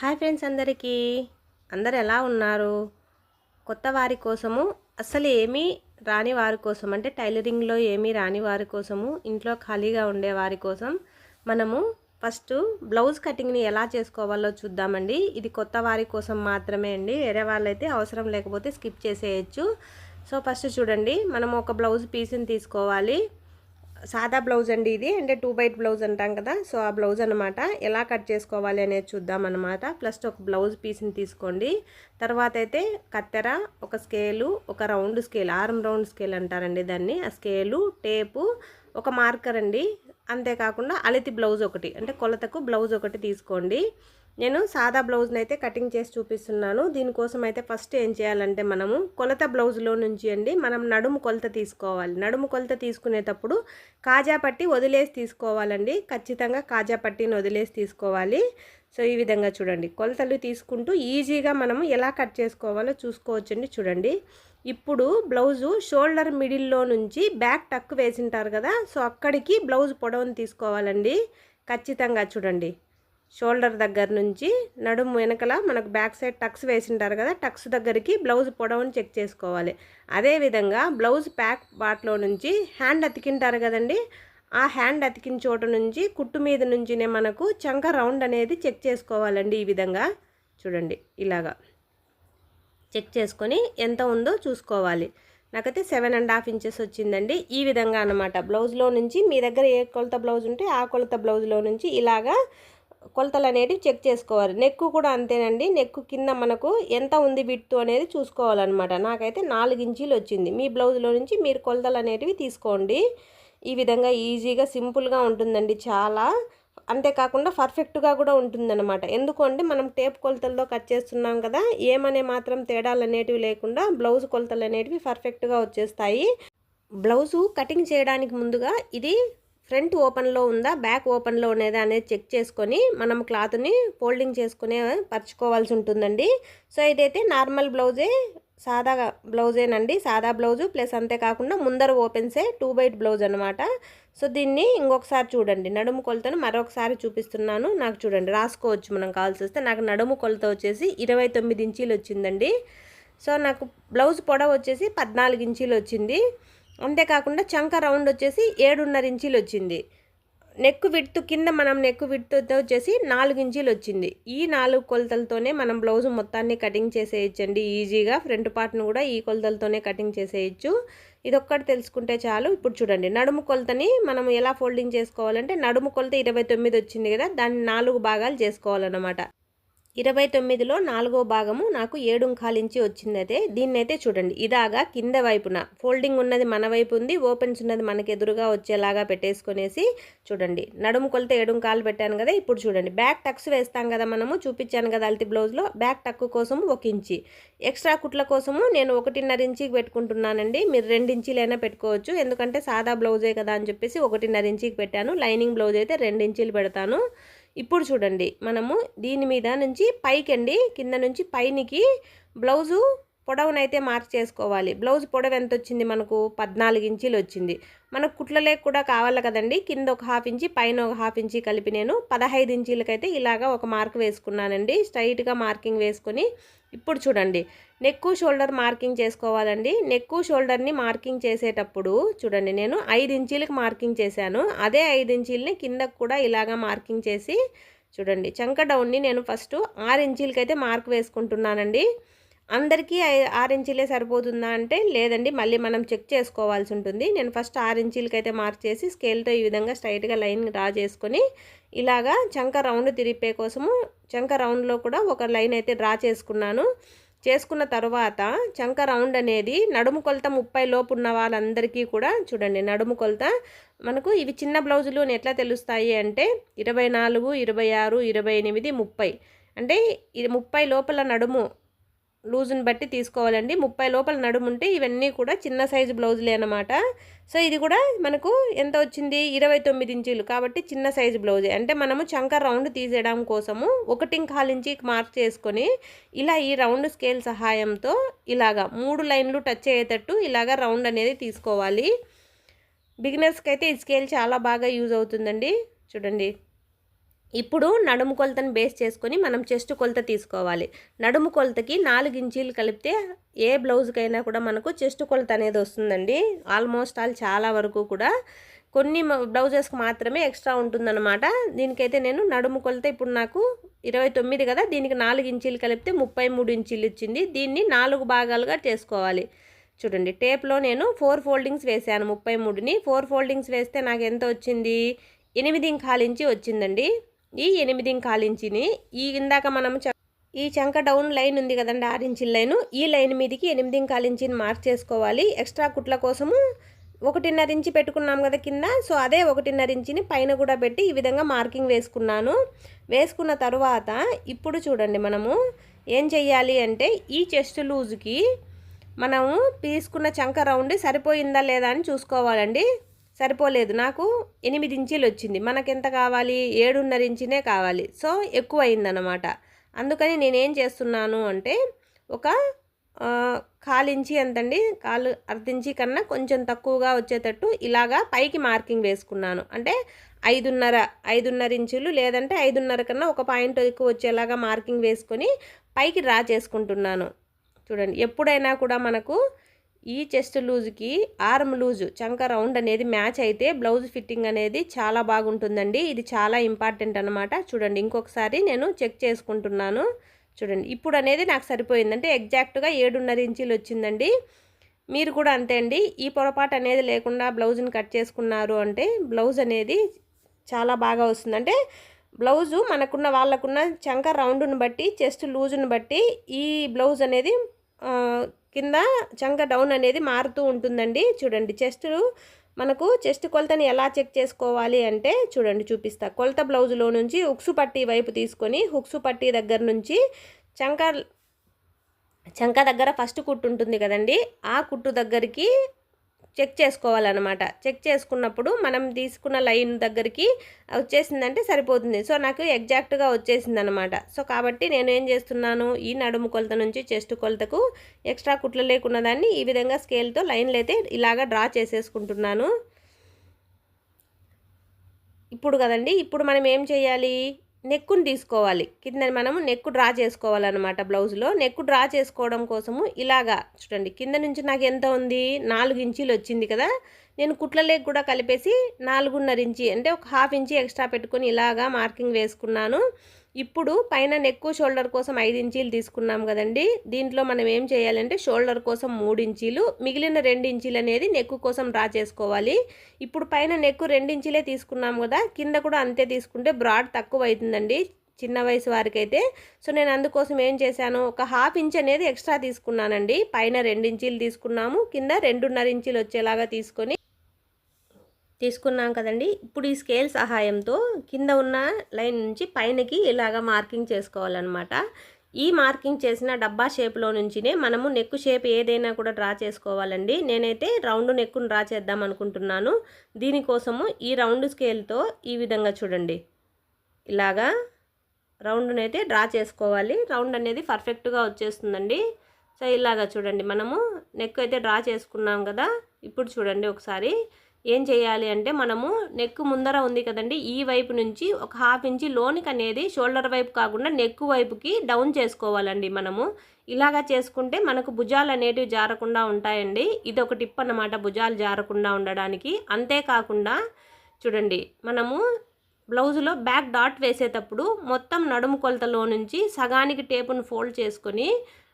Hi friends అందరికీ. అందరు ఎలా ఉన్నారు? కొత్త వారి కోసము అసలు ఏమీ రాని వారి కోసం అంటే టైలరింగ్లో ఏమీ రాని వారి కోసము ఇంట్లో ఖాళీగా ఉండే వారి కోసం మనము ఫస్ట్ బ్లౌజ్ కటింగ్ని ఎలా చేసుకోవాలో చూద్దామండి. ఇది కొత్త వారి కోసం మాత్రమే అండి. వేరే వాళ్ళైతే అవసరం లేకపోతే స్కిప్ చేసేయచ్చు. సో ఫస్ట్ చూడండి మనం ఒక బ్లౌజ్ పీస్ని తీసుకోవాలి. సాదా బ్లౌజ్ అండి ఇది. అంటే టూ బైట్ బ్లౌజ్ అంటాం కదా. సో ఆ బ్లౌజ్ అనమాట ఎలా కట్ చేసుకోవాలి అనేది చూద్దాం అనమాట ప్లస్ ఒక బ్లౌజ్ పీస్ని తీసుకోండి. తర్వాత అయితే కత్తెర ఒక స్కేలు ఒక రౌండ్ స్కేల్ ఆరం రౌండ్ స్కేల్ అంటారండి దాన్ని. ఆ స్కేలు టేపు ఒక మార్కర్ అండి. అంతేకాకుండా అలితి బ్లౌజ్ ఒకటి. అంటే కొలతకు బ్లౌజ్ ఒకటి తీసుకోండి. నేను సాదా బ్లౌజ్ని అయితే కటింగ్ చేసి చూపిస్తున్నాను. దీనికోసం అయితే ఫస్ట్ ఏం చేయాలంటే మనము కొలత బ్లౌజ్లో నుంచి అండి మనం నడుము కొలత తీసుకోవాలి. నడుము కొలత తీసుకునేటప్పుడు కాజా పట్టి వదిలేసి తీసుకోవాలండి. ఖచ్చితంగా కాజా పట్టిని వదిలేసి తీసుకోవాలి. సో ఈ విధంగా చూడండి. కొలతలు తీసుకుంటూ ఈజీగా మనము ఎలా కట్ చేసుకోవాలో చూసుకోవచ్చండి చూడండి. ఇప్పుడు బ్లౌజు షోల్డర్ మిడిల్లో నుంచి బ్యాక్ టక్ వేసింటారు కదా సో అక్కడికి బ్లౌజ్ పొడవును తీసుకోవాలండి. ఖచ్చితంగా చూడండి. షోల్డర్ దగ్గర నుంచి నడుము వెనకల మనకు బ్యాక్ సైడ్ టక్స్ వేసింటారు కదా టక్స్ దగ్గరికి బ్లౌజ్ పొడవుని చెక్ చేసుకోవాలి. అదేవిధంగా బ్లౌజ్ ప్యాక్ బాట్లో నుంచి హ్యాండ్ అతికింటారు కదండి ఆ హ్యాండ్ అతికిన చోట నుంచి కుట్టు మీద నుంచినే మనకు చంక రౌండ్ అనేది చెక్ చేసుకోవాలండి ఈ విధంగా. చూడండి ఇలాగా చెక్ చేసుకొని ఎంత ఉందో చూసుకోవాలి. నాకైతే సెవెన్ అండ్ హాఫ్ ఇంచెస్ వచ్చిందండి. ఈ విధంగా అనమాట బ్లౌజ్లో నుంచి మీ దగ్గర ఏ కొలత బ్లౌజ్ ఉంటే ఆ కొలత బ్లౌజ్లో నుంచి ఇలాగా కొలతలు అనేటివి చెక్ చేసుకోవాలి. నెక్కు కూడా అంతేనండి. నెక్కు కింద మనకు ఎంత ఉంది విట్టు అనేది చూసుకోవాలన్నమాట. నాకైతే నాలుగు ఇంచీలు వచ్చింది. మీ బ్లౌజ్లో నుంచి మీరు కొలతలు అనేటివి తీసుకోండి. ఈ విధంగా ఈజీగా సింపుల్గా ఉంటుందండి చాలా. అంతేకాకుండా పర్ఫెక్ట్గా కూడా ఉంటుందన్నమాట. ఎందుకంటే మనం టేప్ కొలతలతో కట్ చేస్తున్నాం కదా ఏమనే మాత్రం తేడాలు అనేటివి లేకుండా బ్లౌజ్ కొలతలు అనేటివి పర్ఫెక్ట్గా వచ్చేస్తాయి. బ్లౌజు కటింగ్ చేయడానికి ముందుగా ఇది ఫ్రంట్ ఓపెన్లో ఉందా? బ్యాక్ ఓపెన్లో ఉన్నదా? అనేది చెక్ చేసుకొని మనం క్లాత్ని ఫోల్డింగ్ చేసుకునే పరుచుకోవాల్సి ఉంటుందండి. సో ఇదైతే నార్మల్ బ్లౌజే సాదా బ్లౌజేనండి. సాదా బ్లౌజు ప్లస్ అంతేకాకుండా ముందర ఓపెన్సే టూ బైట్ బ్లౌజ్ అనమాట సో దీన్ని ఇంకొకసారి చూడండి. నడుము కొలతను మరొకసారి చూపిస్తున్నాను. నాకు చూడండి రాసుకోవచ్చు మనం కావాల్సి వస్తే. నాకు నడుము కొలత వచ్చేసి ఇరవై తొమ్మిది ఇంచీలు వచ్చిందండి. సో నాకు బ్లౌజ్ పొడవ వచ్చేసి పద్నాలుగు ఇంచీలు వచ్చింది. అంతేకాకుండా చంక రౌండ్ వచ్చేసి ఏడున్నర ఇంచీలు వచ్చింది. నెక్ విడ్త్ కింద మనం నెక్ విడుతుతో వచ్చేసి నాలుగు ఇంచీలు వచ్చింది. ఈ నాలుగు కొలతలతోనే మనం బ్లౌజ్ మొత్తాన్ని కటింగ్ చేసేయచ్చండి. ఈజీగా ఫ్రంట్ పార్ట్ను కూడా ఈ కొలతలతోనే కటింగ్ చేసేయచ్చు. ఇదొక్కటి తెలుసుకుంటే చాలు. ఇప్పుడు చూడండి నడుము కొలతని మనం ఎలా ఫోల్డింగ్ చేసుకోవాలంటే నడుము కొలత ఇరవై తొమ్మిది వచ్చింది కదా దాన్ని నాలుగు భాగాలు చేసుకోవాలన్నమాట. ఇరవై తొమ్మిదిలో నాలుగో భాగము నాకు ఏడు ఇంచి వచ్చింది అయితే దీన్నైతే చూడండి. ఇదాగా కింద వైపున ఫోల్డింగ్ ఉన్నది మన వైపు ఉంది ఓపెన్స్ ఉన్నది మనకి ఎదురుగా వచ్చేలాగా పెట్టేసుకునేసి చూడండి. నడుము కొలత ఏడుంకాలు పెట్టాను కదా ఇప్పుడు చూడండి. బ్యాక్ టక్స్ వేస్తాం కదా మనము చూపించాను కదా అల్తి బ్లౌజ్లో బ్యాక్ టక్ కోసం ఒక ఇంచి. ఎక్స్ట్రా కుట్ల కోసము నేను ఒకటిన్నర ఇంచికి పెట్టుకుంటున్నానండి. మీరు రెండు ఇంచీలైనా పెట్టుకోవచ్చు ఎందుకంటే సాదా బ్లౌజే కదా అని చెప్పేసి ఒకటిన్నర ఇంచికి పెట్టాను. లైనింగ్ బ్లౌజ్ అయితే రెండు ఇంచీలు పెడతాను. ఇప్పుడు చూడండి. మనము దీని మీద నుంచి పైకి అండి. కింద నుంచి పైనికి బ్లౌజు పొడవునైతే మార్క్ చేసుకోవాలి బ్లౌజ్ పొడవు ఎంత వచ్చింది మనకు పద్నాలుగు ఇంచీలు వచ్చింది. మనకు కుట్లలే కూడా కావాలి కదండి. కింద ఒక హాఫ్ ఇంచి పైన ఒక హాఫ్ ఇంచి కలిపి నేను పదహైదు ఇంచీలకైతే ఇలాగా ఒక మార్క్ వేసుకున్నానండి. స్ట్రైట్గా మార్కింగ్ వేసుకొని ఇప్పుడు చూడండి. నెక్కు షోల్డర్ మార్కింగ్ చేసుకోవాలండి. నెక్కు షోల్డర్ని మార్కింగ్ చేసేటప్పుడు చూడండి నేను ఐదు ఇంచీలకు మార్కింగ్ చేశాను. అదే ఐదు ఇంచీలని కిందకు కూడా ఇలాగా మార్కింగ్ చేసి చూడండి. చంక డౌన్ని నేను ఫస్ట్ ఆరు ఇంచీలకైతే మార్క్ వేసుకుంటున్నానండి. అందరికీ ఆరు సరిపోతుందా అంటే లేదండి మళ్ళీ మనం చెక్ చేసుకోవాల్సి ఉంటుంది. నేను ఫస్ట్ ఆరు అయితే మార్క్ చేసి స్కేల్తో ఈ విధంగా స్ట్రైట్గా లైన్ డ్రా చేసుకొని ఇలాగా చంక రౌండ్ తిరిపే కోసము చంక రౌండ్లో కూడా ఒక లైన్ అయితే డ్రా చేసుకున్నాను. చేసుకున్న తర్వాత చంక రౌండ్ అనేది నడుము కొలత ముప్పై లోపు ఉన్న వాళ్ళందరికీ కూడా చూడండి నడుము కొలత మనకు ఇవి చిన్న బ్లౌజులు ఎట్లా తెలుస్తాయి అంటే ఇరవై నాలుగు ఇరవై ఆరు ఇరవై ఎనిమిది ముప్పై. అంటే ఇది ముప్పై లోపల నడుము లూజ్ని బట్టి తీసుకోవాలండి. ముప్పై లోపల నడుముంటే ఇవన్నీ కూడా చిన్న సైజు బ్లౌజులే అనమాట సో ఇది కూడా మనకు ఎంత వచ్చింది? ఇరవై తొమ్మిది ఇంచీలు. కాబట్టి చిన్న సైజు బ్లౌజే. అంటే మనము చంక రౌండ్ తీసేయడం కోసము ఒకటి కాలు ఇంచి మార్క్ చేసుకొని ఇలా ఈ రౌండ్ స్కేల్ సహాయంతో ఇలాగా మూడు లైన్లు టచ్ అయ్యేటట్టు ఇలాగా రౌండ్ అనేది తీసుకోవాలి. బిగినర్స్కి అయితే ఈ స్కేల్ చాలా బాగా యూజ్ అవుతుందండి. చూడండి. ఇప్పుడు నడుము కొలతను బేస్ చేసుకొని మనం చెస్ట్ కొలత తీసుకోవాలి. నడుము కొలతకి నాలుగు ఇంచీలు కలిపితే ఏ బ్లౌజ్కైనా కూడా మనకు చెస్ట్ కొలత అనేది వస్తుందండి. ఆల్మోస్ట్ ఆల్ చాలా వరకు కూడా కొన్ని బ్లౌజెస్కి మాత్రమే ఎక్స్ట్రా ఉంటుందన్నమాట. దీనికైతే నేను నడుము కొలత ఇప్పుడు నాకు ఇరవై తొమ్మిది కదా దీనికి నాలుగు ఇంచీలు కలిపితే ముప్పై మూడు ఇంచీలు ఇచ్చింది. దీన్ని నాలుగు భాగాలుగా చేసుకోవాలి. చూడండి టేప్లో నేను ఫోర్ ఫోల్డింగ్స్ వేసాను ముప్పై మూడుని. ఫోర్ ఫోల్డింగ్స్ వేస్తే నాకు ఎంత వచ్చింది? ఎనిమిది ఇంకాలించి వచ్చిందండి. ఈ ఎనిమిది ఇంకాలించిని ఈ ఇందాక మనం ఈ చంక డౌన్ లైన్ ఉంది కదండి ఆరు ఇంచుల లైను. ఈ లైన్ మీదకి ఎనిమిది ఇంకాలించిని మార్క్ చేసుకోవాలి. ఎక్స్ట్రా కుట్ల కోసము ఒకటిన్నర ఇంచి పెట్టుకున్నాం కదా కింద. సో అదే ఒకటిన్నర ఇంచిని పైన కూడా పెట్టి ఈ విధంగా మార్కింగ్ వేసుకున్నాను. వేసుకున్న తర్వాత ఇప్పుడు చూడండి మనము ఏం చెయ్యాలి అంటే ఈ చెస్ట్ లూజ్కి మనము తీసుకున్న చంక రౌండ్ సరిపోయిందా లేదా అని చూసుకోవాలండి. సరిపోలేదు. నాకు ఎనిమిది ఇంచీలు వచ్చింది. మనకెంత కావాలి? ఏడున్నర ఇంచినే కావాలి. సో ఎక్కువ అయిందనమాట అందుకని నేనేం చేస్తున్నాను అంటే ఒక కాలించి ఎంతండి? కాలు అర్ధించి కన్నా కొంచెం తక్కువగా వచ్చేటట్టు ఇలాగా పైకి మార్కింగ్ వేసుకున్నాను. అంటే ఐదున్నర ఐదున్నర ఇంచులు లేదంటే ఐదున్నర కన్నా ఒక పాయింట్ ఎక్కువ వచ్చేలాగా మార్కింగ్ వేసుకొని పైకి డ్రా చేసుకుంటున్నాను. చూడండి ఎప్పుడైనా కూడా మనకు ఈ చెస్ట్ లూజ్కి ఆర్మ్ లూజు చంక రౌండ్ అనేది మ్యాచ్ అయితే బ్లౌజ్ ఫిట్టింగ్ అనేది చాలా బాగుంటుందండి. ఇది చాలా ఇంపార్టెంట్ అనమాట చూడండి ఇంకొకసారి నేను చెక్ చేసుకుంటున్నాను. చూడండి ఇప్పుడు అనేది నాకు సరిపోయింది అంటే ఎగ్జాక్ట్గా ఏడున్నర ఇంచీలు వచ్చిందండి. మీరు కూడా అంతే అండి. ఈ పొరపాటు అనేది లేకుండా బ్లౌజ్ని కట్ చేసుకున్నారు అంటే బ్లౌజ్ అనేది చాలా బాగా వస్తుంది. అంటే బ్లౌజు మనకున్న వాళ్ళకున్న చంక రౌండ్ను బట్టి చెస్ట్ లూజుని బట్టి ఈ బ్లౌజ్ అనేది కింద చంక డౌన్ అనేది మారుతూ ఉంటుందండి. చూడండి చెస్ట్ మనకు చెస్ట్ కొలతని ఎలా చెక్ చేసుకోవాలి అంటే చూడండి చూపిస్తా. కొలత బ్లౌజులో నుంచి హుక్సు పట్టి వైపు తీసుకొని హుక్సు పట్టి దగ్గర నుంచి చంక చంక దగ్గర ఫస్ట్ కుట్టు ఉంటుంది కదండి. ఆ కుట్టు దగ్గరికి చెక్ చేసుకోవాలన్నమాట. చెక్ చేసుకున్నప్పుడు మనం తీసుకున్న లైన్ దగ్గరికి వచ్చేసిందంటే సరిపోతుంది. సో నాకు ఎగ్జాక్ట్గా వచ్చేసింది అనమాట సో కాబట్టి నేను ఏం చేస్తున్నాను? ఈ నడుము కొలత నుంచి చెస్ట్ కొలతకు ఎక్స్ట్రా కుట్లు లేకున్న దాన్ని ఈ విధంగా స్కేల్తో లైన్లు అయితే ఇలాగా డ్రా చేసేసుకుంటున్నాను. ఇప్పుడు కదండి ఇప్పుడు మనం ఏం చేయాలి? నెక్కుని తీసుకోవాలి. కింద మనము నెక్కు డ్రా చేసుకోవాలన్నమాట బ్లౌజ్లో. నెక్కు డ్రా చేసుకోవడం కోసము ఇలాగా చూడండి కింద నుంచి నాకు ఎంత ఉంది? నాలుగు ఇంచీలు వచ్చింది కదా. నేను కుట్లలేక కూడా కలిపేసి నాలుగున్నర ఇంచి అంటే ఒక హాఫ్ ఇంచి ఎక్స్ట్రా పెట్టుకొని ఇలాగా మార్కింగ్ వేసుకున్నాను. ఇప్పుడు పైన నెక్కు షోల్డర్ కోసం ఐదు ఇంచీలు తీసుకున్నాం కదండి. దీంట్లో మనం ఏం చేయాలంటే షోల్డర్ కోసం మూడు ఇంచీలు మిగిలిన రెండు ఇంచీలు అనేది నెక్కు కోసం డ్రా చేసుకోవాలి. ఇప్పుడు పైన నెక్కు రెండు ఇంచీలే తీసుకున్నాం కదా కింద కూడా అంతే తీసుకుంటే బ్రాడ్ తక్కువ అవుతుందండి చిన్న వయసు వారికైతే. సో నేను అందుకోసం ఏం చేశాను ఒక హాఫ్ ఇంచ్ అనేది ఎక్స్ట్రా తీసుకున్నానండి. పైన రెండు ఇంచీలు తీసుకున్నాము కింద రెండున్నర ఇంచీలు వచ్చేలాగా తీసుకొని తీసుకున్నాం కదండి. ఇప్పుడు ఈ స్కేల్ సహాయంతో కింద ఉన్న లైన్ నుంచి పైనకి ఇలాగ మార్కింగ్ చేసుకోవాలన్నమాట. ఈ మార్కింగ్ చేసిన డబ్బా షేప్లో నుంచినే మనము నెక్ షేప్ ఏదైనా కూడా డ్రా చేసుకోవాలండి. నేనైతే రౌండ్ నెక్కును డ్రా చేద్దాం అనుకుంటున్నాను. దీనికోసము ఈ రౌండ్ స్కేల్తో ఈ విధంగా చూడండి. ఇలాగా రౌండ్నైతే డ్రా చేసుకోవాలి. రౌండ్ అనేది పర్ఫెక్ట్గా వచ్చేస్తుందండి. సో ఇలాగా చూడండి. మనము నెక్ అయితే డ్రా చేసుకున్నాం కదా. ఇప్పుడు చూడండి ఒకసారి. ఏం చేయాలి అంటే మనము నెక్ ముందర ఉంది కదండి ఈ వైపు నుంచి ఒక హాఫ్ ఇంచి లోనికి అనేది షోల్డర్ వైపు కాకుండా నెక్ వైపుకి డౌన్ చేసుకోవాలండి మనము. ఇలాగా చేసుకుంటే మనకు భుజాలు అనేటివి జారకుండా ఉంటాయండి. ఇది ఒక టిప్ అన్నమాట భుజాలు జారకుండా ఉండడానికి. అంతేకాకుండా చూడండి మనము బ్లౌజులో బ్యాక్ డాట్ వేసేటప్పుడు మొత్తం నడుము కొలతలో నుంచి సగానికి టేపును ఫోల్డ్ చేసుకొని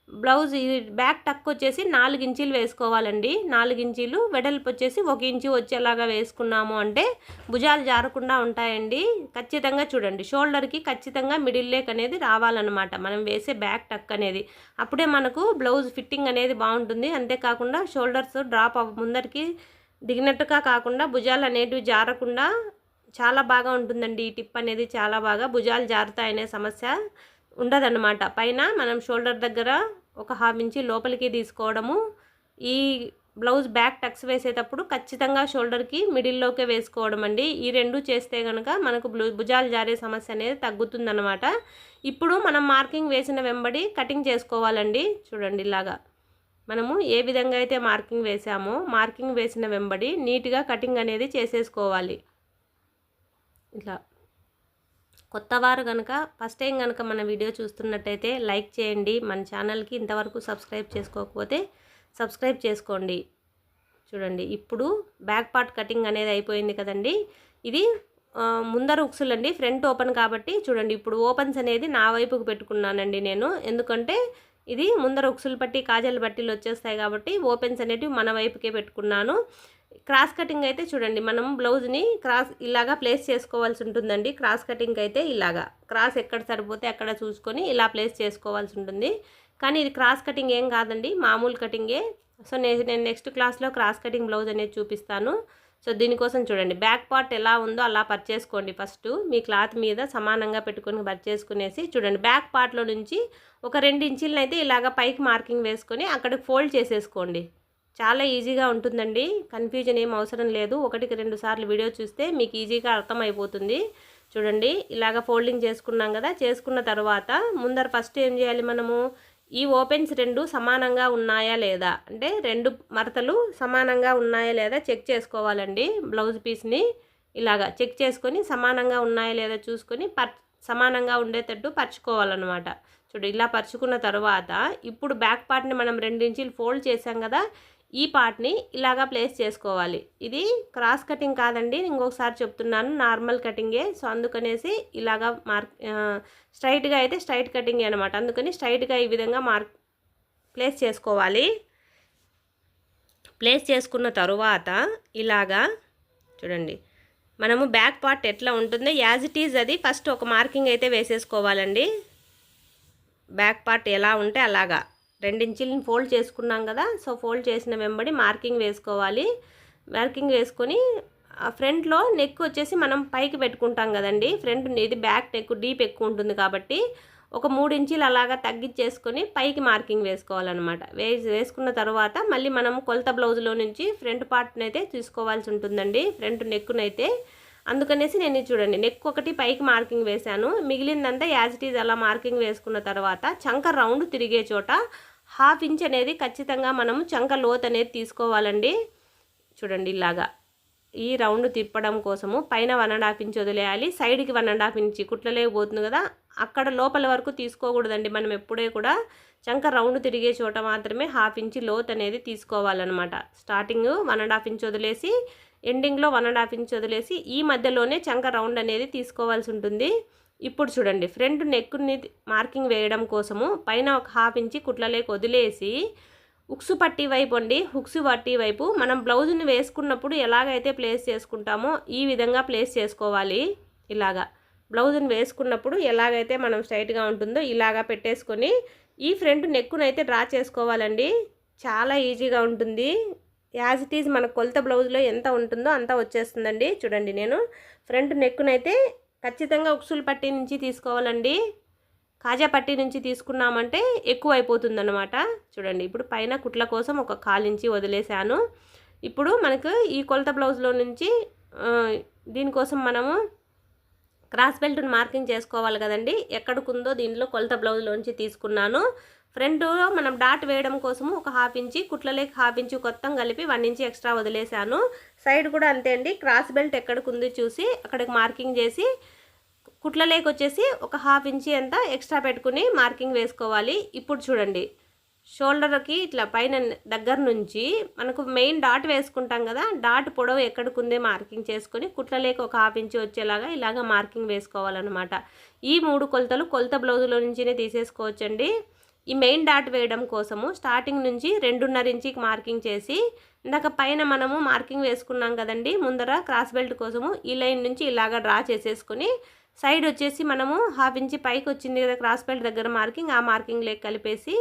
బ్లౌజ్ బ్యాక్ టక్ వచ్చేసి నాలుగు ఇంచీలు వేసుకోవాలండి. నాలుగు ఇంచీలు వెడల్పు వచ్చేసి ఒక ఇంచు వచ్చేలాగా వేసుకున్నాము అంటే భుజాలు జారకుండా ఉంటాయండి. ఖచ్చితంగా చూడండి షోల్డర్కి ఖచ్చితంగా మిడిల్ లేక్ అనేది రావాలన్నమాట. మనం వేసే బ్యాక్ టక్ అనేది. అప్పుడే మనకు బ్లౌజ్ ఫిట్టింగ్ అనేది బాగుంటుంది. అంతేకాకుండా షోల్డర్స్ డ్రాప్ ముందరికి దిగినట్టుగా కాకుండా భుజాలు అనేటివి జారకుండా చాలా బాగా ఉంటుందండి. ఈ టిప్ అనేది చాలా బాగా భుజాలు జారుతాయనే సమస్య. ఉండదన్నమాట. పైన మనం షోల్డర్ దగ్గర ఒక హాఫ్ ఇంచి లోపలికి తీసుకోవడము. ఈ బ్లౌజ్ బ్యాక్ టక్స్ వేసేటప్పుడు ఖచ్చితంగా షోల్డర్కి మిడిల్లోకే వేసుకోవడం అండి. ఈ రెండు చేస్తే కనుక మనకు భుజాలు జారే సమస్య అనేది తగ్గుతుందన్నమాట. ఇప్పుడు మనం మార్కింగ్ వేసిన వెంబడి కటింగ్ చేసుకోవాలండి. చూడండి ఇలాగా. మనము ఏ విధంగా అయితే మార్కింగ్ వేసామో మార్కింగ్ వేసిన వెంబడి నీట్గా కటింగ్ అనేది చేసేసుకోవాలి. ఇట్లా కొత్త వారు కనుక ఫస్ట్ టైం కనుక మన వీడియో చూస్తున్నట్టయితే లైక్ చేయండి. మన ఛానల్కి ఇంతవరకు సబ్స్క్రైబ్ చేసుకోకపోతే సబ్స్క్రైబ్ చేసుకోండి. చూడండి ఇప్పుడు బ్యాక్ పార్ట్ కటింగ్ అనేది అయిపోయింది కదండి. ఇది ముందర ఉక్సులు అండి ఫ్రంట్ ఓపెన్ కాబట్టి చూడండి ఇప్పుడు ఓపెన్స్ అనేది నా వైపుకు పెట్టుకున్నానండి నేను. ఎందుకంటే ఇది ముందర ఉక్సులు పట్టి కాజల్ పట్టీలు వచ్చేస్తాయి కాబట్టి ఓపెన్స్ అనేటివి మన వైపుకే పెట్టుకున్నాను. క్రాస్ కటింగ్ అయితే చూడండి మనం బ్లౌజ్ని క్రాస్ ఇలాగా ప్లేస్ చేసుకోవాల్సి ఉంటుందండి. క్రాస్ కటింగ్ అయితే ఇలాగా. క్రాస్ ఎక్కడ సరిపోతే అక్కడ చూసుకొని ఇలా ప్లేస్ చేసుకోవాల్సి ఉంటుంది. కానీ ఇది క్రాస్ కటింగ్ ఏం కాదండి మామూలు కటింగే. సో నేను నేను నెక్స్ట్ క్లాస్లో క్రాస్ కటింగ్ బ్లౌజ్ అనేది చూపిస్తాను. సో దీనికోసం చూడండి బ్యాక్ పార్ట్ ఎలా ఉందో అలా పర్చేసుకోండి ఫస్ట్. మీ క్లాత్ మీద సమానంగా పెట్టుకొని పర్చేసుకునేసి చూడండి బ్యాక్ పార్ట్లో నుంచి ఒక రెండు ఇంచులను అయితే ఇలాగ పైకి మార్కింగ్ వేసుకొని అక్కడికి ఫోల్డ్ చేసేసుకోండి. చాలా ఈజీగా ఉంటుందండి. కన్ఫ్యూజన్ ఏం అవసరం లేదు. ఒకటికి రెండు సార్లు వీడియో చూస్తే మీకు ఈజీగా అర్థమైపోతుంది. చూడండి ఇలాగ ఫోల్డింగ్ చేసుకున్నాం కదా. చేసుకున్న తర్వాత ముందర ఫస్ట్ ఏం చేయాలి మనము? ఈ ఓపెన్స్ రెండు సమానంగా ఉన్నాయా లేదా? అంటే రెండు మడతలు సమానంగా ఉన్నాయా లేదా చెక్ చేసుకోవాలండి. బ్లౌజ్ పీస్ని ఇలాగా చెక్ చేసుకొని సమానంగా ఉన్నాయా లేదా చూసుకొని పర్ సమానంగా ఉండేటట్టు పరుచుకోవాలన్నమాట. చూడు ఇలా పరుచుకున్న తర్వాత ఇప్పుడు బ్యాక్ పార్ట్ని మనం రెండించులు ఫోల్డ్ చేసాం కదా. ఈ పార్ట్ని ఇలాగా ప్లేస్ చేసుకోవాలి. ఇది క్రాస్ కటింగ్ కాదండి ఇంకొకసారి చెప్తున్నాను నార్మల్ కటింగే. సో అందుకనేసి ఇలాగా మార్క్ స్ట్రైట్గా అయితే స్ట్రైట్ కటింగ్ అనమాట అందుకని స్ట్రైట్గా ఈ విధంగా మార్క్ ప్లేస్ చేసుకోవాలి. ప్లేస్ చేసుకున్న తరువాత ఇలాగా చూడండి మనము బ్యాక్ పార్ట్ ఎట్లా ఉంటుందో యాజ్ ఇట్ ఈజ్ అది ఫస్ట్ ఒక మార్కింగ్ అయితే వేసేసుకోవాలండి. బ్యాక్ పార్ట్ ఎలా ఉంటే అలాగా. రెండించులను ఫోల్డ్ చేసుకున్నాం కదా సో ఫోల్డ్ చేసిన వెంబడి మార్కింగ్ వేసుకోవాలి. మార్కింగ్ వేసుకొని ఫ్రంట్లో నెక్ వచ్చేసి మనం పైకి పెట్టుకుంటాం కదండి. ఫ్రంట్ ఇది బ్యాక్ నెక్ డీప్ ఎక్కువ ఉంటుంది కాబట్టి ఒక మూడు ఇంచీలు అలాగా తగ్గించేసుకొని పైకి మార్కింగ్ వేసుకోవాలన్నమాట. వేసి వేసుకున్న తర్వాత మళ్ళీ మనం కొలత బ్లౌజ్లో నుంచి ఫ్రంట్ పార్ట్నైతే తీసుకోవాల్సి ఉంటుందండి. ఫ్రంట్ నెక్కునైతే అందుకనేసి నేను చూడండి. నెక్ ఒకటి పైకి మార్కింగ్ వేశాను. మిగిలిందంతా యాజ్ ఇట్ ఈజ్ అలా మార్కింగ్ వేసుకున్న తర్వాత చంక రౌండ్ తిరిగే చోట హాఫ్ ఇంచ్ అనేది ఖచ్చితంగా మనము చంక లోత్ అనేది తీసుకోవాలండి. చూడండి ఇలాగా. ఈ రౌండ్ తిప్పడం కోసము పైన వన్ అండ్ హాఫ్ ఇంచ్ వదిలేయాలి. సైడ్కి వన్ అండ్ హాఫ్ ఇంచ్ కుట్లలే పోతుంది కదా. అక్కడ లోపల వరకు తీసుకోకూడదండి. మనం ఎప్పుడే కూడా చంక రౌండ్ తిరిగే చోట మాత్రమే హాఫ్ ఇంచ్ లోత్ అనేది తీసుకోవాలన్నమాట. Starting one and half inch వదిలేసి ఎండింగ్లో వన్ అండ్ హాఫ్ ఇంచ్ వదిలేసి ఈ మధ్యలోనే చంక రౌండ్ అనేది తీసుకోవాల్సి ఉంటుంది. ఇప్పుడు చూడండి ఫ్రంట్ నెక్ని మార్కింగ్ వేయడం కోసము పైన ఒక హాఫ్ ఇంచి కుట్లలేకి వదిలేసి హుక్స్ పట్టి వైపు అండి హుక్స్ పట్టి వైపు మనం బ్లౌజ్ని వేసుకున్నప్పుడు ఎలాగైతే ప్లేస్ చేసుకుంటామో ఈ విధంగా ప్లేస్ చేసుకోవాలి. ఇలాగా బ్లౌజ్ని వేసుకున్నప్పుడు ఎలాగైతే మనం స్ట్రైట్గా ఉంటుందో ఇలాగా పెట్టేసుకొని ఈ ఫ్రంట్ నెక్కునైతే డ్రా చేసుకోవాలండి. చాలా ఈజీగా ఉంటుంది. యాజ్ ఇట్ ఈజ్ మన కొలత బ్లౌజ్లో ఎంత ఉంటుందో అంత వచ్చేస్తుందండి. చూడండి నేను ఫ్రంట్ నెక్కునైతే ఖచ్చితంగా ఉక్సులు పట్టీ నుంచి తీసుకోవాలండి. కాజా పట్టీ నుంచి తీసుకున్నామంటే ఎక్కువ అయిపోతుందన్నమాట చూడండి ఇప్పుడు పైన కుట్ల కోసం ఒక కాలించి వదిలేశాను. ఇప్పుడు మనకు ఈ కొలత బ్లౌజ్లో నుంచి దీనికోసం మనము క్రాస్ బెల్ట్ని మార్కింగ్ చేసుకోవాలి కదండి. ఎక్కడికుందో దీంట్లో కొలత బ్లౌజ్లోంచి తీసుకున్నాను. ఫ్రంట్లో మనం డాట్ వేయడం కోసము ఒక హాఫ్ ఇంచి కుట్లలోకి హాఫ్ ఇంచి కొత్తం కలిపి వన్ ఇంచి ఎక్స్ట్రా వదిలేశాను. సైడ్ కూడా అంతే అండి. క్రాస్ బెల్ట్ ఎక్కడికి ఉంది చూసి అక్కడికి మార్కింగ్ చేసి కుట్లలోకి వచ్చేసి ఒక హాఫ్ ఇంచి అంతా ఎక్స్ట్రా పెట్టుకుని మార్కింగ్ వేసుకోవాలి. ఇప్పుడు చూడండి. షోల్డర్కి ఇట్లా పైన దగ్గర నుంచి మనకు మెయిన్ డాట్ వేసుకుంటాం కదా డాట్ పొడవు ఎక్కడికి ఉందే మార్కింగ్ చేసుకొని కుట్లలేక ఒక హాఫ్ ఇంచి వచ్చేలాగా ఇలాగ మార్కింగ్ వేసుకోవాలన్నమాట. ఈ మూడు కొలతలు కొలత బ్లౌజులో నుంచినే తీసేసుకోవచ్చండి. ఈ మెయిన్ డాట్ వేయడం కోసము స్టార్టింగ్ నుంచి రెండున్నర ఇంచికి మార్కింగ్ చేసి ఇందాక పైన మనము మార్కింగ్ వేసుకున్నాం కదండి ముందర క్రాస్ బెల్ట్ కోసము ఈ లైన్ నుంచి ఇలాగా డ్రా చేసేసుకొని సైడ్ వచ్చేసి మనము హాఫ్ ఇంచి పైకి వచ్చింది కదా క్రాస్ బెల్ట్ దగ్గర మార్కింగ్ ఆ మార్కింగ్ లేక కలిపేసి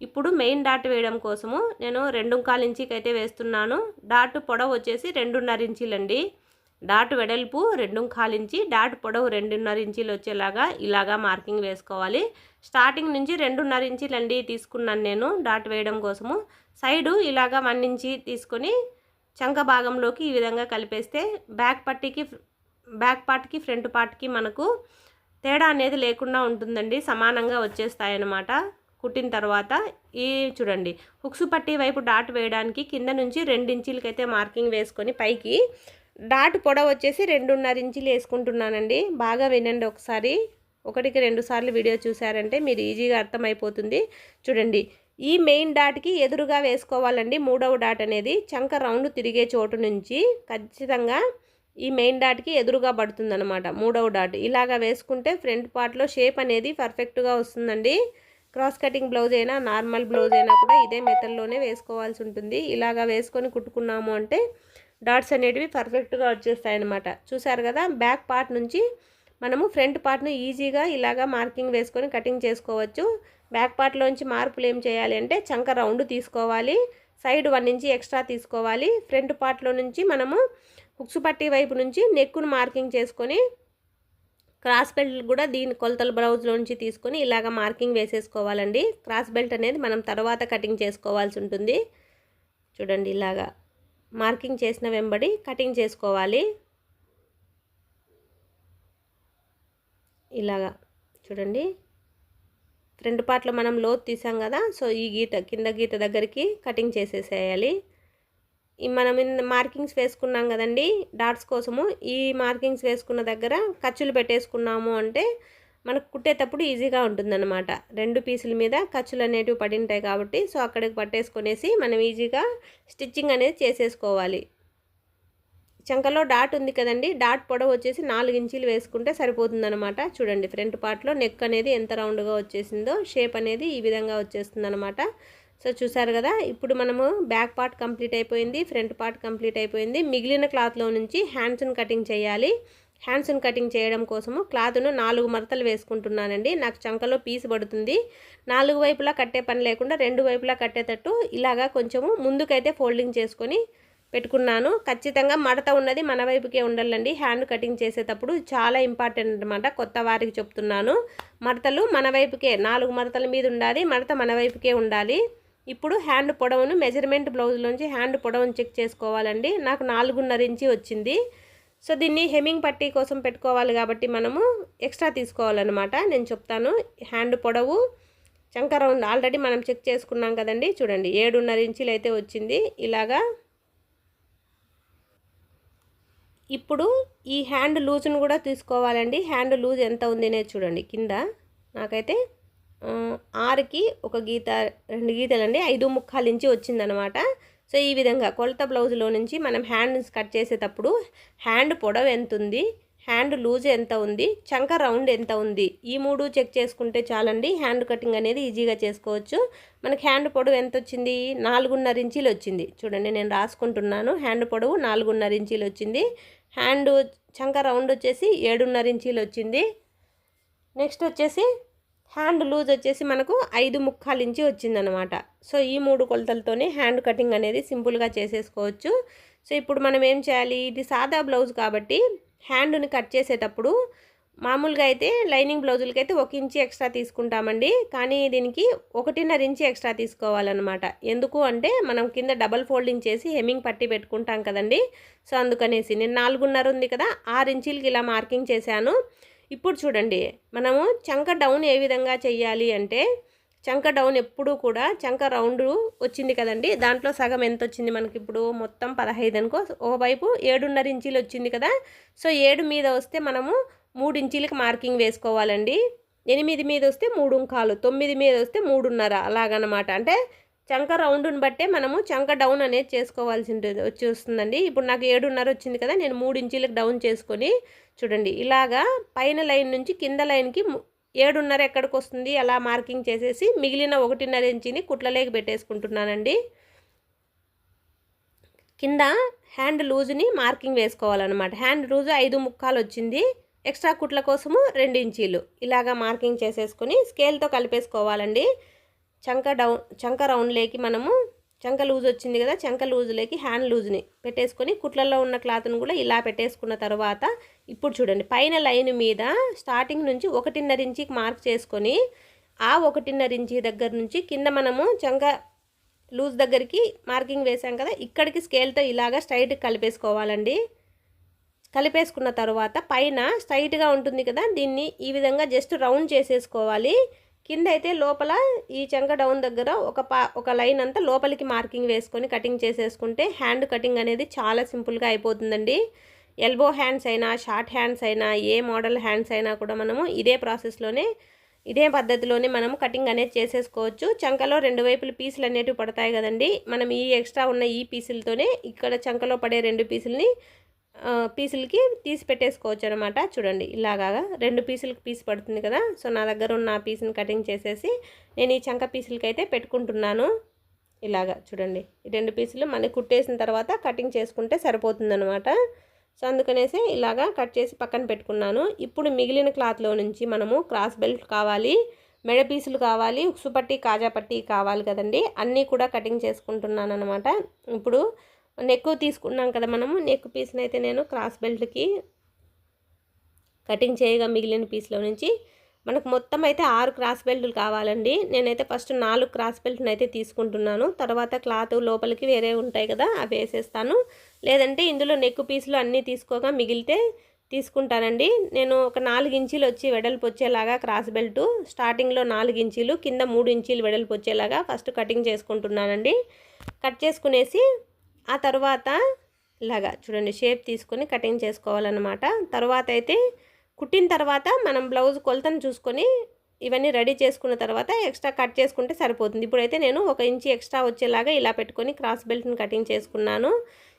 ఇప్పుడు మెయిన్ డాట్ వేయడం కోసము నేను రెండు కాలు ఇంచికి అయితే వేస్తున్నాను. డాట్ పొడవు వచ్చేసి రెండున్నర ఇంచీలండి. డాట్ వెడల్పు రెండు కాలు ఇంచి డాట్ పొడవు రెండున్నర ఇంచీలు వచ్చేలాగా ఇలాగా మార్కింగ్ వేసుకోవాలి. స్టార్టింగ్ నుంచి రెండున్నర ఇంచీలండి తీసుకున్నాను నేను డాట్ వేయడం కోసము. సైడు ఇలాగా వన్ ఇంచి తీసుకొని చంక భాగంలోకి ఈ విధంగా కలిపేస్తే బ్యాక్ పట్టీకి బ్యాక్ పార్ట్కి ఫ్రంట్ పార్ట్కి మనకు తేడా అనేది లేకుండా ఉంటుందండి సమానంగా వచ్చేస్తాయి అన్నమాట కుట్టిన తర్వాత ఈ చూడండి హుక్స్ పట్టి వైపు డాట్ వేయడానికి కింద నుంచి రెండు ఇంచీలకైతే మార్కింగ్ వేసుకొని పైకి డాట్ పొడవు వచ్చేసి రెండున్నర ఇంచులు వేసుకుంటున్నానండి. బాగా వినండి ఒకసారి. ఒకటికి రెండు సార్లు వీడియో చూసారంటే మీరు ఈజీగా అర్థమైపోతుంది. చూడండి ఈ మెయిన్ డాట్కి ఎదురుగా వేసుకోవాలండి. మూడవ డాట్ అనేది చంక రౌండ్ తిరిగే చోటు నుంచి ఖచ్చితంగా ఈ మెయిన్ డాట్కి ఎదురుగా పడుతుందన్నమాట. మూడవ డాట్ ఇలాగా వేసుకుంటే ఫ్రంట్ పార్ట్లో షేప్ అనేది పర్ఫెక్ట్గా వస్తుందండి. క్రాస్ కటింగ్ బ్లౌజ్ అయినా నార్మల్ బ్లౌజ్ అయినా కూడా ఇదే మెథడ్లోనే వేసుకోవాల్సి ఉంటుంది. ఇలాగా వేసుకొని కుట్టుకున్నాము అంటే డాట్స్ అనేటివి పర్ఫెక్ట్గా వచ్చేస్తాయి అనమాట చూసారు కదా బ్యాక్ పార్ట్ నుంచి మనము ఫ్రంట్ పార్ట్ను ఈజీగా ఇలాగా మార్కింగ్ వేసుకొని కటింగ్ చేసుకోవచ్చు. బ్యాక్ పార్ట్లోంచి మార్పులు ఏం చేయాలి అంటే చంక రౌండ్ తీసుకోవాలి. సైడ్ వన్ నుంచి ఎక్స్ట్రా తీసుకోవాలి. ఫ్రంట్ పార్ట్లో నుంచి మనము హుక్స్ పట్టి వైపు నుంచి నెక్కును మార్కింగ్ చేసుకొని క్రాస్ బెల్ట్ కూడా దీని కొలతల బ్లౌజ్లో నుంచి తీసుకొని ఇలాగ మార్కింగ్ వేసేసుకోవాలండి. క్రాస్ బెల్ట్ అనేది మనం తర్వాత కటింగ్ చేసుకోవాల్సి ఉంటుంది. చూడండి ఇలాగా మార్కింగ్ చేసిన వెంబడి కటింగ్ చేసుకోవాలి. ఇలాగా చూడండి. ఫ్రంట్ పార్ట్లో మనం లోతు తీసాం కదా సో ఈ గీత కింద గీత దగ్గరికి కటింగ్ చేసేసేయాలి. ఈ మనం మార్కింగ్స్ వేసుకున్నాం కదండి డాట్స్ కోసము. ఈ మార్కింగ్స్ వేసుకున్న దగ్గర ఖర్చులు పెట్టేసుకున్నాము అంటే మనకు కుట్టేటప్పుడు ఈజీగా ఉంటుందన్నమాట. రెండు పీసుల మీద ఖర్చులు అనేటివి పడి ఉంటాయి కాబట్టి సో అక్కడికి పట్టేసుకునేసి మనం ఈజీగా స్టిచ్చింగ్ అనేది చేసేసుకోవాలి. చంకలో డాట్ ఉంది కదండి డాట్ పొడవు వచ్చేసి నాలుగు ఇంచీలు వేసుకుంటే సరిపోతుందనమాట చూడండి ఫ్రంట్ పార్ట్లో నెక్ అనేది ఎంత రౌండ్గా వచ్చేసిందో షేప్ అనేది ఈ విధంగా వచ్చేస్తుందనమాట సో చూసారు కదా ఇప్పుడు మనము బ్యాక్ పార్ట్ కంప్లీట్ అయిపోయింది ఫ్రంట్ పార్ట్ కంప్లీట్ అయిపోయింది. మిగిలిన క్లాత్లో నుంచి హ్యాండ్స్ని కటింగ్ చేయాలి. హ్యాండ్స్ని కటింగ్ చేయడం కోసము క్లాత్ను నాలుగు మరతలు వేసుకుంటున్నానండి. నాకు చంకలో పీస్ పడుతుంది. నాలుగు వైపులా కట్టే పని లేకుండా రెండు వైపులా కట్టేటట్టు ఇలాగా కొంచెము ముందుకైతే ఫోల్డింగ్ చేసుకొని పెట్టుకున్నాను. ఖచ్చితంగా మడత ఉన్నది మన వైపుకే ఉండాలండి. హ్యాండ్ కటింగ్ చేసేటప్పుడు చాలా ఇంపార్టెంట్ అనమాట కొత్త వారికి చెప్తున్నాను. మడతలు మన వైపుకే నాలుగు మడతల మీద ఉండాలి మడత మన వైపుకే ఉండాలి. ఇప్పుడు హ్యాండ్ పొడవును మెజర్మెంట్ బ్లౌజ్లోంచి హ్యాండ్ పొడవును చెక్ చేసుకోవాలండి. నాకు నాలుగున్నర ఇంచి వచ్చింది. సో దీన్ని హెమింగ్ పట్టీ కోసం పెట్టుకోవాలి కాబట్టి మనము ఎక్స్ట్రా తీసుకోవాలన్నమాట. నేను చెప్తాను. హ్యాండ్ పొడవు చంక రౌండ్ ఆల్రెడీ మనం చెక్ చేసుకున్నాం కదండి. చూడండి ఏడున్నర ఇంచులు అయితే వచ్చింది. ఇలాగా ఇప్పుడు ఈ హ్యాండ్ లూజ్ను కూడా తీసుకోవాలండి. హ్యాండ్ లూజ్ ఎంత ఉంది అనేది చూడండి. కింద నాకైతే ఆరుకి ఒక గీత రెండు గీతలండి. ఐదు ముక్కాలు ఇంచి వచ్చిందనమాట. సో ఈ విధంగా కొలత బ్లౌజ్లో నుంచి మనం హ్యాండ్స్ కట్ చేసేటప్పుడు హ్యాండ్ పొడవు ఎంత ఉంది? హ్యాండ్ లూజ్ ఎంత ఉంది? చంక రౌండ్ ఎంత ఉంది? ఈ మూడు చెక్ చేసుకుంటే చాలండి. హ్యాండ్ కటింగ్ అనేది ఈజీగా చేసుకోవచ్చు. మనకి హ్యాండ్ పొడవు ఎంత వచ్చింది? నాలుగున్నర ఇంచీలు వచ్చింది. చూడండి నేను రాసుకుంటున్నాను. హ్యాండ్ పొడవు నాలుగున్నర ఇంచీలు వచ్చింది. హ్యాండ్ చంక రౌండ్ వచ్చేసి ఏడున్నర ఇంచీలు వచ్చింది. నెక్స్ట్ వచ్చేసి హ్యాండ్ లూజ్ వచ్చేసి మనకు ఐదు ముక్కాలు ఇంచి వచ్చిందనమాట సో ఈ మూడు కొలతలతోనే హ్యాండ్ కటింగ్ అనేది సింపుల్గా చేసేసుకోవచ్చు. సో ఇప్పుడు మనం ఏం చేయాలి? ఇది సాదా బ్లౌజ్ కాబట్టి హ్యాండ్ని కట్ చేసేటప్పుడు మామూలుగా అయితే లైనింగ్ బ్లౌజులకి అయితే ఒక ఇంచి ఎక్స్ట్రా తీసుకుంటామండి. కానీ దీనికి ఒకటిన్నర ఇంచి ఎక్స్ట్రా తీసుకోవాలన్నమాట. ఎందుకు అంటే మనం కింద డబల్ ఫోల్డింగ్ చేసి హెమ్మింగ్ పట్టి పెట్టుకుంటాం కదండి. సో అందుకనేసి నేను నాలుగున్నర ఉంది కదా ఆరు ఇంచీలకి ఇలా మార్కింగ్ చేశాను. ఇప్పుడు చూడండి మనము చంక డౌన్ ఏ విధంగా చెయ్యాలి అంటే చంక డౌన్ ఎప్పుడూ కూడా చంక రౌండ్ వచ్చింది కదండి. దాంట్లో సగం ఎంత వచ్చింది మనకి ఇప్పుడు? మొత్తం పదహైదు అనుకో ఒకవైపు ఏడున్నర ఇంచీలు వచ్చింది కదా. సో ఏడు మీద వస్తే మనము మూడు ఇంచీలకు మార్కింగ్ వేసుకోవాలండి. ఎనిమిది మీద వస్తే మూడు కాలు తొమ్మిది మీద వస్తే మూడున్నర అలాగనమాట. అంటే చంక రౌండ్ని బట్టే మనము చంక డౌన్ అనేది చేసుకోవాల్సి ఉంటుంది వచ్చి వస్తుందండి ఇప్పుడు నాకు ఏడున్నర వచ్చింది కదా నేను మూడు ఇంచీలకు డౌన్ చేసుకొని చూడండి ఇలాగా పైన లైన్ నుంచి కింద లైన్కి ఏడున్నర ఎక్కడికి వస్తుంది అలా మార్కింగ్ చేసేసి మిగిలిన ఒకటిన్నర ఇంచిని కుట్లలేకి పెట్టేసుకుంటున్నానండి. కింద హ్యాండ్ లూజ్ని మార్కింగ్ వేసుకోవాలన్నమాట. హ్యాండ్ లూజ్ ఐదు ముక్కాలు వచ్చింది ఎక్స్ట్రా కుట్ల కోసము రెండు ఇంచీలు. ఇలాగా మార్కింగ్ చేసేసుకొని స్కేల్తో కలిపేసుకోవాలండి. చంక డౌన్ చంక రౌండ్లోకి మనము చంక లూజ్ వచ్చింది కదా చంక లూజ్లోకి హ్యాండ్ లూజ్ని పెట్టేసుకొని కుట్లలో ఉన్న క్లాత్ను కూడా ఇలా పెట్టేసుకున్న తర్వాత ఇప్పుడు చూడండి పైన లైన్ మీద స్టార్టింగ్ నుంచి ఒకటిన్నర ఇంచికి మార్క్ చేసుకొని ఆ ఒకటిన్నర ఇంచి దగ్గర నుంచి కింద మనము చంక లూజ్ దగ్గరికి మార్కింగ్ వేసాం కదా ఇక్కడికి స్కేల్తో ఇలాగా స్ట్రైట్ కలిపేసుకోవాలండి. కలిపేసుకున్న తర్వాత పైన స్ట్రైట్గా ఉంటుంది కదా దీన్ని ఈ విధంగా జస్ట్ రౌండ్ చేసేసుకోవాలి. కింద అయితే లోపల ఈ చెంక డౌన్ దగ్గర ఒక పా ఒక లైన్ అంతా లోపలికి మార్కింగ్ వేసుకొని కటింగ్ చేసేసుకుంటే హ్యాండ్ కటింగ్ అనేది చాలా సింపుల్గా అయిపోతుందండి. ఎల్బో హ్యాండ్స్ అయినా షార్ట్ హ్యాండ్స్ అయినా ఏ మోడల్ హ్యాండ్స్ అయినా కూడా మనము ఇదే ప్రాసెస్లోనే ఇదే పద్ధతిలోనే మనము కటింగ్ అనేది చేసేసుకోవచ్చు. చంకలో రెండు వైపులు పీసులు అనేటివి పడతాయి కదండి. మనం ఈ ఎక్స్ట్రా ఉన్న ఈ పీసులతోనే ఇక్కడ చంకలో పడే రెండు పీసుల్ని పీసులకి తీసి పెట్టేసుకోవచ్చు అనమాట చూడండి ఇలాగా రెండు పీసులకి పీస్ పడుతుంది కదా. సో నా దగ్గర ఉన్న పీస్ని కటింగ్ చేసేసి నేను ఈ చంక పీసులకి అయితే పెట్టుకుంటున్నాను. ఇలాగా చూడండి ఈ రెండు పీసులు మళ్ళీ కుట్టేసిన తర్వాత కటింగ్ చేసుకుంటే సరిపోతుందనమాట సో అందుకనేసి ఇలాగా కట్ చేసి పక్కన పెట్టుకున్నాను. ఇప్పుడు మిగిలిన క్లాత్లో నుంచి మనము క్రాస్ బెల్ట్ కావాలి మెడ పీసులు కావాలి ఉక్సుపట్టి కాజాపట్టి కాజా పట్టి కావాలి కదండి. అన్నీ కూడా కటింగ్ చేసుకుంటున్నాను అనమాట ఇప్పుడు నెక్ తీసుకున్నాం కదా మనము. నెక్ పీస్ని అయితే నేను క్రాస్ బెల్ట్కి కటింగ్ చేయగా మిగిలిన పీస్లో నుంచి మనకు మొత్తం అయితే ఆరు క్రాస్ బెల్ట్లు కావాలండి. నేనైతే ఫస్ట్ నాలుగు క్రాస్ బెల్ట్ని అయితే తీసుకుంటున్నాను. తర్వాత క్లాత్ లోపలికి వేరే ఉంటాయి కదా అవి వేసేస్తాను. లేదంటే ఇందులో నెక్ పీసులు అన్నీ తీసుకోగా మిగిలితే తీసుకుంటానండి. నేను ఒక నాలుగు ఇంచీలు వచ్చి వెడల్పు వచ్చేలాగా క్రాస్ బెల్ట్ స్టార్టింగ్లో నాలుగు ఇంచీలు కింద మూడు ఇంచీలు వెడల్పు వచ్చేలాగా ఫస్ట్ కటింగ్ చేసుకుంటున్నానండి. కట్ చేసుకునేసి ఆ తర్వాత ఇలాగా చూడండి షేప్ తీసుకొని కటింగ్ చేసుకోవాలన్నమాట. తర్వాత అయితే కుట్టిన తర్వాత మనం బ్లౌజ్ కొలతను చూసుకొని ఇవన్నీ రెడీ చేసుకున్న తర్వాత ఎక్స్ట్రా కట్ చేసుకుంటే సరిపోతుంది. ఇప్పుడైతే నేను ఒక ఇంచి ఎక్స్ట్రా వచ్చేలాగా ఇలా పెట్టుకొని క్రాస్ బెల్ట్ని కటింగ్ చేసుకున్నాను.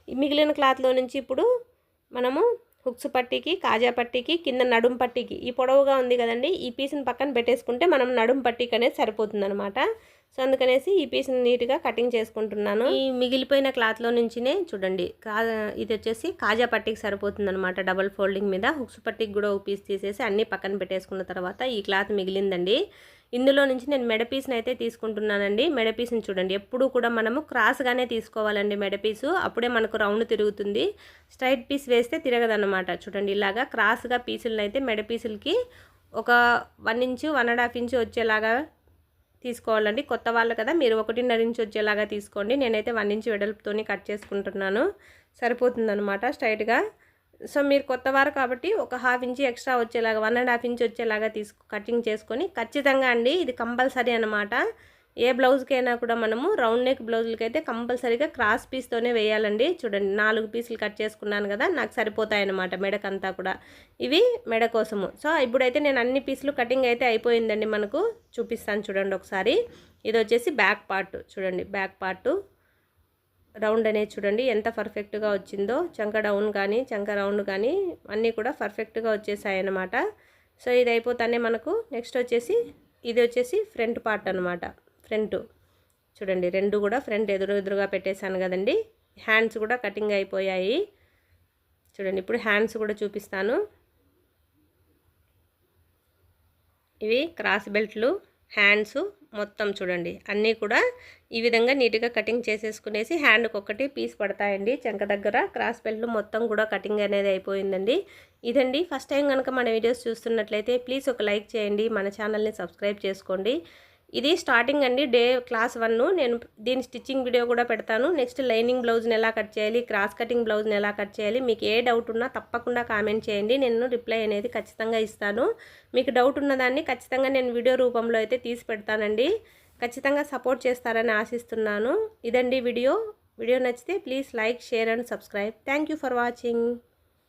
మిగిలిన క్లాత్లో నుంచి ఇప్పుడు మనము హుక్స్ పట్టీకి కాజా పట్టీకి కింద నడుం పట్టీకి ఈ పొడవుగా ఉంది కదండి ఈ పీస్ని పక్కన పెట్టేసుకుంటే మనం నడుం పట్టీకి అనేది సరిపోతుంది అనమాట సో అందుకనేసి ఈ పీస్ని నీట్గా కటింగ్ చేసుకుంటున్నాను. ఈ మిగిలిపోయిన క్లాత్లో నుంచినే చూడండి కా ఇది వచ్చేసి కాజా పట్టీకి సరిపోతుంది అనమాట డబల్ ఫోల్డింగ్ మీద. హుక్స్ పట్టీకి కూడా ఒక పీస్ తీసేసి అన్నీ పక్కన పెట్టేసుకున్న తర్వాత ఈ క్లాత్ మిగిలిందండి. ఇందులో నుంచి నేను మెడ పీస్ని అయితే తీసుకుంటున్నానండి. మెడ పీస్ని చూడండి ఎప్పుడు కూడా మనము క్రాస్గానే తీసుకోవాలండి మెడ పీసు అప్పుడే మనకు రౌండ్ తిరుగుతుంది. స్ట్రైట్ పీస్ వేస్తే తిరగదన్నమాట. చూడండి ఇలాగా క్రాస్గా పీసులను అయితే మెడ పీసులకి ఒక one inch one and half inch వచ్చేలాగా తీసుకోవాలండి. కొత్త వాళ్ళు కదా మీరు ఒకటిన్నర ఇంచు వచ్చేలాగా తీసుకోండి. నేనైతే వన్ ఇంచ్ వెడల్పుతోని కట్ చేసుకుంటున్నాను. సరిపోతుందనమాట స్ట్రైట్గా. సో మీరు కొత్త వారు కాబట్టి ఒక హాఫ్ ఇంచ్ ఎక్స్ట్రా వచ్చేలాగా వన్ అండ్ హాఫ్ ఇంచ్ వచ్చేలాగా తీసుకు కటింగ్ చేసుకొని ఖచ్చితంగా అండి ఇది కంపల్సరీ అనమాట ఏ బ్లౌజ్కైనా కూడా మనము రౌండ్ నెక్ బ్లౌజులకి అయితే కంపల్సరీగా క్రాస్ పీస్తోనే వేయాలండి. చూడండి నాలుగు పీసులు కట్ చేసుకున్నాను కదా నాకు సరిపోతాయి అన్నమాట మెడకంతా కూడా. ఇవి మెడ కోసము. సో ఇప్పుడైతే నేను అన్ని పీసులు కటింగ్ అయితే అయిపోయిందండి మనకు. చూపిస్తాను చూడండి ఒకసారి. ఇది వచ్చేసి బ్యాక్ పార్ట్. చూడండి బ్యాక్ పార్ట్. రౌండ్ అనేది చూడండి ఎంత పర్ఫెక్ట్గా వచ్చిందో. చంక డౌన్ కానీ చంక రౌండ్ కానీ అన్నీ కూడా పర్ఫెక్ట్గా వచ్చేసాయి అన్నమాట సో ఇది అయిపోతానే మనకు. నెక్స్ట్ వచ్చేసి ఇది వచ్చేసి ఫ్రంట్ పార్ట్ అనమాట ఫ్రంట్. చూడండి రెండు కూడా ఫ్రంట్ ఎదురు ఎదురుగా పెట్టేశాను కదండి. హ్యాండ్స్ కూడా కటింగ్ అయిపోయాయి. చూడండి ఇప్పుడు హ్యాండ్స్ కూడా చూపిస్తాను. ఇవి క్రాస్ బెల్ట్లు హ్యాండ్స్ మొత్తం చూడండి. అన్నీ కూడా ఈ విధంగా నీట్గా కటింగ్ చేసేసుకునేసి హ్యాండ్కి ఒకటి పీస్ పడతాయండి. చెంక దగ్గర క్రాస్ బెల్ట్లు మొత్తం కూడా కటింగ్ అనేది అయిపోయిందండి. ఇదండి. ఫస్ట్ టైం కనుక మన వీడియోస్ చూస్తున్నట్లయితే ప్లీజ్ ఒక లైక్ చేయండి. మన ఛానల్ని సబ్స్క్రైబ్ చేసుకోండి. ఇది స్టార్టింగ్ అండి డే క్లాస్ వన్. నేను దీని స్టిచ్చింగ్ వీడియో కూడా పెడతాను. నెక్స్ట్ లైనింగ్ బ్లౌజ్ని ఎలా కట్ చేయాలి క్రాస్ కటింగ్ బ్లౌజ్ని ఎలా కట్ చేయాలి మీకు ఏ డౌట్ ఉన్నా తప్పకుండా కామెంట్ చేయండి. నేను రిప్లై అనేది ఖచ్చితంగా ఇస్తాను. మీకు డౌట్ ఉన్నదాన్ని ఖచ్చితంగా నేను వీడియో రూపంలో అయితే తీసి పెడతానండి. ఖచ్చితంగా సపోర్ట్ చేస్తారని ఆశిస్తున్నాను. ఇదండి వీడియో. వీడియో నచ్చితే please like share and subscribe. Thank you for watching.